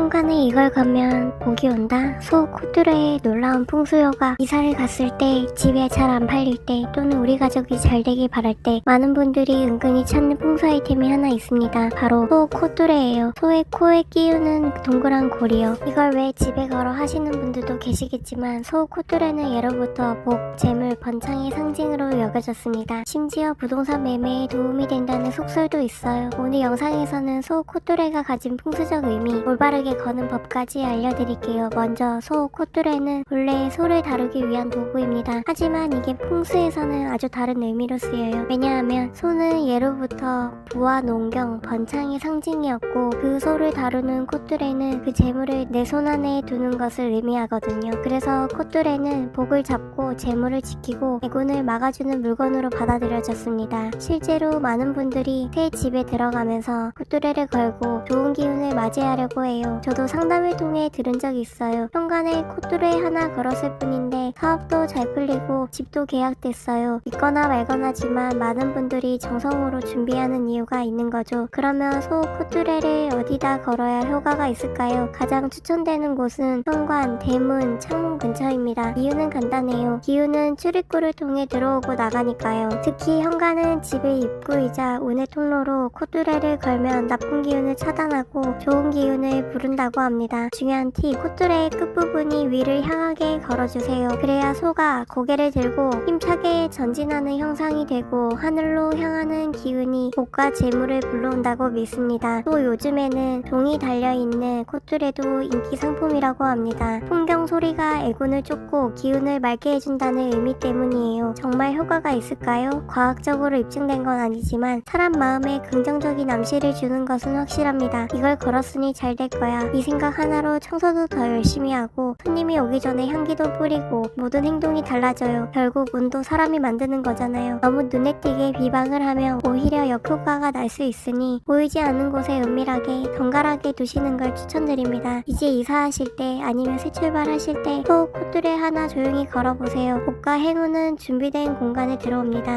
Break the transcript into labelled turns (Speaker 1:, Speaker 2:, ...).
Speaker 1: 현관에 이걸 가면 복이 온다. 소 코뚜레의 놀라운 풍수효가 이사를 갔을 때 집에 잘 안 팔릴 때 또는 우리 가족이 잘 되길 바랄 때 많은 분들이 은근히 찾는 풍수 아이템이 하나 있습니다. 바로 소 코뚜레예요. 소의 코에 끼우는 동그란 고리요. 이걸 왜 집에 걸어 하시는 분들도 계시겠지만 소 코뚜레는 예로부터 복, 재물, 번창의 상징으로 여겨졌습니다. 심지어 부동산 매매에 도움이 된다는 속설도 있어요. 오늘 영상에서는 소 코뚜레가 가진 풍수적 의미, 올바르게 거는 법까지 알려드릴게요. 먼저 소 코뚜레는 본래 소를 다루기 위한 도구입니다. 하지만 이게 풍수에서는 아주 다른 의미로 쓰여요. 왜냐하면 소는 예로부터 부와 농경, 번창의 상징이었고 그 소를 다루는 코뚜레는 그 재물을 내 손 안에 두는 것을 의미하거든요. 그래서 코뚜레는 복을 잡고 재물을 지키고 애군을 막아주는 물건으로 받아들여졌습니다. 실제로 많은 분들이 새 집에 들어가면서 코뚜레를 걸고 좋은 기운을 맞이하려고 해요. 저도 상담을 통해 들은 적이 있어요. 현관에 코뚜레 하나 걸었을 뿐인데 사업도 잘 풀리고 집도 계약됐어요. 믿거나 말거나지만 많은 분들이 정성으로 준비하는 이유가 있는 거죠. 그러면 소 코뚜레를 어디다 걸어야 효과가 있을까요? 가장 추천되는 곳은 현관, 대문, 창문 근처입니다. 이유는 간단해요. 기운은 출입구를 통해 들어오고 나가니까요. 특히 현관은 집의 입구이자 운의 통로로 코뚜레를 걸면 나쁜 기운을 차단하고 좋은 기운을 부른다고 합니다. 중요한 팁, 코뚜레의 끝부분이 위를 향하게 걸어주세요. 그래야 소가 고개를 들고 힘차게 전진하는 형상이 되고 하늘로 향하는 기운이 복과 재물을 불러온다고 믿습니다. 또 요즘에는 종이 달려있는 코뚜레도 인기 상품이라고 합니다. 풍경 소리가 애군을 쫓고 기운을 맑게 해준다는 의미 때문이에요. 정말 효과가 있을까요? 과학적으로 입증된 건 아니지만 사람 마음에 긍정적인 암시를 주는 것은 확실합니다. 이걸 걸었으니 잘 될 거야. 이 생각 하나로 청소도 더 열심히 하고 손님이 오기 전에 향기도 뿌리고 모든 행동이 달라져요. 결국 운도 사람이 만드는 거잖아요. 너무 눈에 띄게 비방을 하면 오히려 역효과가 날 수 있으니 보이지 않는 곳에 은밀하게 정갈하게 두시는 걸 추천드립니다. 이제 이사하실 때 아니면 새 출발하실 때 꼭 코뚜레 하나 조용히 걸어보세요. 복과 행운은 준비된 공간에 들어옵니다.